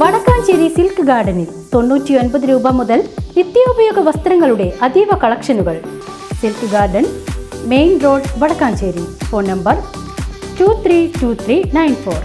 Vadakkanchery silk ഗാർഡനിൽ തൊണ്ണൂറ്റിയൊൻപത് രൂപ മുതൽ നിത്യോപയോഗ വസ്ത്രങ്ങളുടെ അതീവ കളക്ഷനുകൾ. Silk garden main road Vadakkanchery. Phone number two three two three nine four.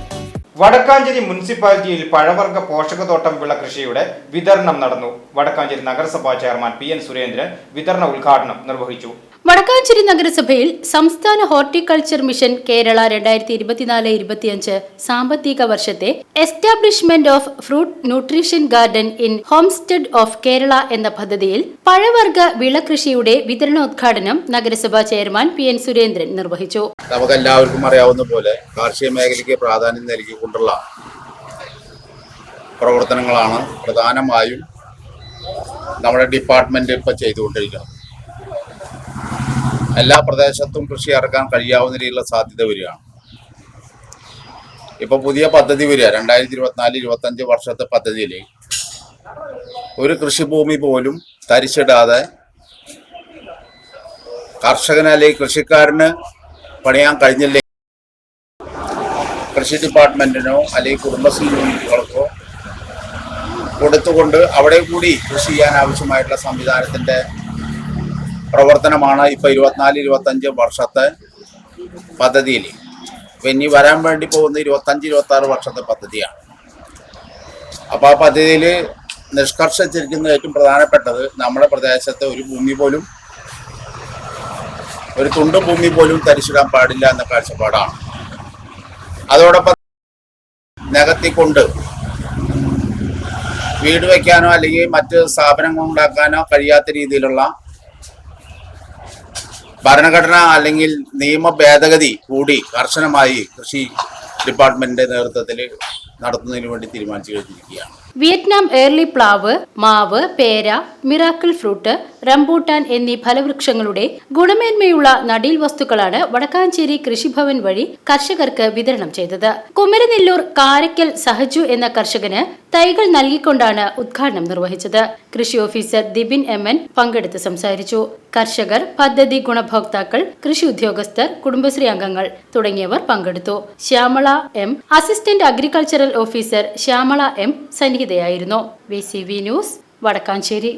Vadakkanchery മുനിസിപ്പാലിറ്റിയിൽ പഴവർഗ പോഷകതോട്ടം വിള കൃഷിയുടെ വിതരണം നടന്നു. വടക്കാഞ്ചേരി നഗരസഭാ ചെയർമാൻ പി എൻ സുരേന്ദ്രൻ വിതരണ ഉദ്ഘാടനം നിർവഹിച്ചു. വടക്കാഞ്ചേരി നഗരസഭയിൽ സംസ്ഥാന ഹോർട്ടിക്കൾച്ചർ മിഷൻ കേരള രണ്ടായിരത്തി ഇരുപത്തിനാല് ഇരുപത്തിയഞ്ച് സാമ്പത്തിക വർഷത്തെ establishment of fruit nutrition garden in homestead of Kerala എന്ന പദ്ധതിയിൽ പഴവർഗ വിളകൃഷിയുടെ വിതരണോദ്ഘാടനം നഗരസഭാ ചെയർമാൻ പി എൻ സുരേന്ദ്രൻ നിർവഹിച്ചു. നമുക്കെല്ലാവർക്കും അറിയാവുന്ന പോലെ കാർഷിക മേഖലയ്ക്ക് പ്രാധാന്യം നൽകിക്കൊണ്ടുള്ള പ്രവർത്തനങ്ങളാണ് പ്രധാനമായും നമ്മുടെ ഡിപ്പാർട്ട്മെന്റ് ഇപ്പൊ ചെയ്തുകൊണ്ടിരിക്കുന്നത് എല്ലാ പ്രദേശത്തും കൃഷി ഇറക്കാൻ കഴിയാവുന്ന രീതിയിലുള്ള സാധ്യത വരികയാണ്. ഇപ്പൊ പുതിയ പദ്ധതി വരിക രണ്ടായിരത്തി ഇരുപത്തിനാല് ഇരുപത്തഞ്ച് വർഷത്തെ പദ്ധതിയിൽ ഒരു കൃഷിഭൂമി പോലും തരിച്ചിടാതെ കർഷകന് അല്ലെങ്കിൽ കൃഷിക്കാരന് പണിയാൻ കഴിഞ്ഞില്ലേ? കൃഷി ഡിപ്പാർട്ട്മെന്റിനോ അല്ലെങ്കിൽ കുടുംബശ്രീ യൂണിറ്റുകൾക്കോ കൊടുത്തുകൊണ്ട് അവിടെ കൂടി കൃഷി ചെയ്യാൻ ആവശ്യമായിട്ടുള്ള സംവിധാനത്തിന്റെ പ്രവർത്തനമാണ് ഇപ്പോൾ ഇരുപത്തിനാല് ഇരുപത്തഞ്ച് വർഷത്തെ പദ്ധതിയിൽ. ഇപ്പം ഇനി വരാൻ വേണ്ടി പോകുന്ന ഇരുപത്തഞ്ച് ഇരുപത്തി ആറ് വർഷത്തെ പദ്ധതിയാണ്. അപ്പോൾ ആ പദ്ധതിയിൽ നിഷ്കർഷിച്ചിരിക്കുന്ന ഏറ്റവും പ്രധാനപ്പെട്ടത് നമ്മുടെ പ്രദേശത്തെ ഒരു ഭൂമി പോലും ഒരു തുണ്ട് ഭൂമി പോലും തരിച്ചിടാൻ പാടില്ല എന്ന കാഴ്ചപ്പാടാണ്. അതോടൊപ്പം നികത്തിക്കൊണ്ട് വീട് വെക്കാനോ അല്ലെങ്കിൽ മറ്റ് സ്ഥാപനങ്ങൾ ഉണ്ടാക്കാനോ കഴിയാത്ത രീതിയിലുള്ള ഭരണഘടന അല്ലെങ്കിൽ നിയമ ഭേദഗതി കൂടി കർശനമായി കൃഷി ഡിപ്പാർട്ട്മെന്റിന്റെ നേതൃത്വത്തിൽ നടത്തുന്നതിന് വേണ്ടി തീരുമാനിച്ചു കഴിഞ്ഞിരിക്കുകയാണ്. വിയറ്റ്നാം ഏർലി പ്ലാവ് മാവ് പേര മിറാക്കിൾ ഫ്രൂട്ട് റംബൂട്ടാൻ എന്നീ ഫലവൃക്ഷങ്ങളുടെ ഗുണമേന്മയുള്ള നടീൽ വസ്തുക്കളാണ് വടക്കാഞ്ചേരി കൃഷിഭവൻ വഴി കർഷകർക്ക് വിതരണം ചെയ്തത്. കുമരനെല്ലൂർ കാരക്കൽ സഹജു എന്ന കർഷകന് തൈകൾ നൽകിക്കൊണ്ടാണ് ഉദ്ഘാടനം നിർവഹിച്ചത്. കൃഷി ഓഫീസർ ദിബിൻ എം എൻ പങ്കെടുത്ത് സംസാരിച്ചു. കർഷകർ പദ്ധതി ഗുണഭോക്താക്കൾ കൃഷി ഉദ്യോഗസ്ഥർ കുടുംബശ്രീ അംഗങ്ങൾ തുടങ്ങിയവർ പങ്കെടുത്തു. Shyamala M assistant agricultural officer Shyamala M സന്നിഹിതയായിരുന്നു. V news Vadakkanchery.